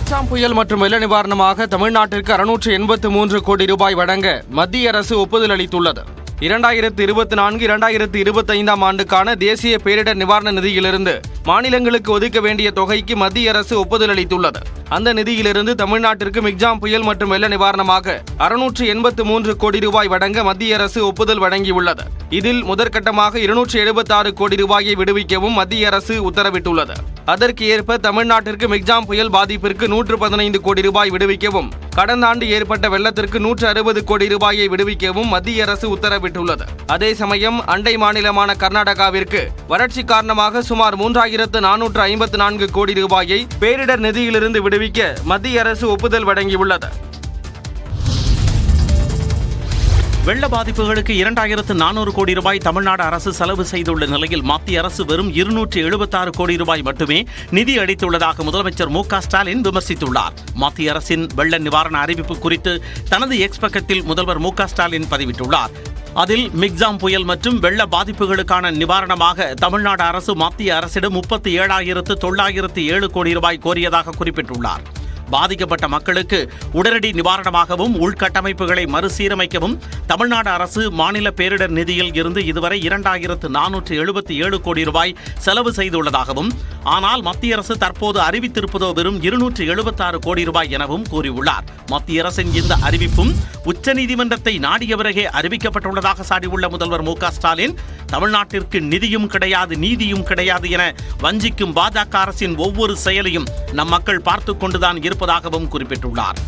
மிக்சாம் புயல் மற்றும் வெள்ள நிவாரணமாக தமிழ்நாட்டிற்கு அறுநூற்று எண்பத்து மூன்று கோடி ரூபாய் வழங்க மத்திய அரசு ஒப்புதல் அளித்துள்ளது. இரண்டாயிரத்து இருபத்தி நான்கு இரண்டாயிரத்து இருபத்தைந்தாம் ஆண்டுக்கான தேசிய பேரிடர் நிவாரண நிதியிலிருந்து மாநிலங்களுக்கு ஒதுக்க வேண்டிய தொகைக்கு மத்திய அரசு ஒப்புதல் அளித்துள்ளது. அந்த நிதியிலிருந்து தமிழ்நாட்டிற்கு மிக்ஜாம் புயல் மற்றும் வெள்ள நிவாரணமாக அறுநூற்று எண்பத்து மூன்று கோடி ரூபாய் வழங்க மத்திய அரசு ஒப்புதல் வழங்கியுள்ளது. இதில் முதற்கட்டமாக இருநூற்று எழுபத்தாறு கோடி ரூபாயை விடுவிக்கவும் மத்திய அரசு உத்தரவிட்டுள்ளது. அதற்கு ஏற்ப தமிழ்நாட்டிற்கு மிக்ஜாம் புயல் பாதிப்பிற்கு நூற்று பதினைந்து கோடி ரூபாய் விடுவிக்கவும் கடந்த ஆண்டு ஏற்பட்ட வெள்ளத்திற்கு நூற்று அறுபது கோடி ரூபாயை விடுவிக்கவும் மத்திய அரசு உத்தரவிட்டுள்ளது. அதே சமயம் அண்டை மாநிலமான கர்நாடகாவிற்கு வறட்சி காரணமாக சுமார் மூன்றாயிரத்து நானூற்று ஐம்பத்து நான்கு கோடி ரூபாயை பேரிடர் நிதியிலிருந்து தெரிவிக்க மத்திய அரசு ஒப்புதல் வழங்கியுள்ளது. வெள்ள பாதிப்புகளுக்கு இரண்டாயிரத்து நானூறு கோடி ரூபாய் தமிழ்நாடு அரசு செலவு செய்துள்ள நிலையில் மத்திய அரசு வெறும் இருநூற்றி எழுபத்தாறு கோடி ரூபாய் மட்டுமே நிதி அளித்துள்ளதாக முதலமைச்சர் மு ஸ்டாலின் விமர்சித்துள்ளார். மத்திய அரசின் வெள்ள நிவாரண அறிவிப்பு குறித்து தனது எக்ஸ் பக்கத்தில் முதல்வர் மு ஸ்டாலின் பதிவிட்டுள்ளார். அதில் மிக்ஜாம் புயல் மற்றும் வெள்ள பாதிப்புகளுக்கான நிவாரணமாக தமிழ்நாடு அரசு மத்திய அரசிடம் முப்பத்தி ஏழாயிரத்து தொள்ளாயிரத்து ஏழு கோடி ரூபாய் கோரியதாக குறிப்பிட்டுள்ளார். பாதிக்கப்பட்ட மக்களுக்கு உடனடி நிவாரணமாகவும் உள்கட்டமைப்புகளை மறுசீரமைக்கவும் தமிழ்நாடு அரசு மாநில பேரிடர் நிதியில் இருந்து இதுவரை இரண்டாயிரத்து நானூற்று எழுபத்தி ஏழு கோடி ரூபாய் செலவு செய்துள்ளதாகவும் ஆனால் மத்திய அரசு தற்போது அறிவித்திருப்பதோ வெறும் இருநூற்று எழுபத்தாறு கோடி ரூபாய் எனவும் கூறியுள்ளார். மத்திய அரசின் இந்த அறிவிப்பும் உச்சநீதிமன்றத்தை நாடிய பிறகே அறிவிக்கப்பட்டுள்ளதாக சாடியுள்ள முதல்வர் மு ஸ்டாலின் தமிழ்நாட்டிற்கு நிதியும் கிடையாது நீதியும் கிடையாது என வஞ்சிக்கும் பாஜக அரசின் ஒவ்வொரு செயலையும் நம் மக்கள் பார்த்து கொண்டுதான் இருப்பதாகவும் குறிப்பிட்டுள்ளார்.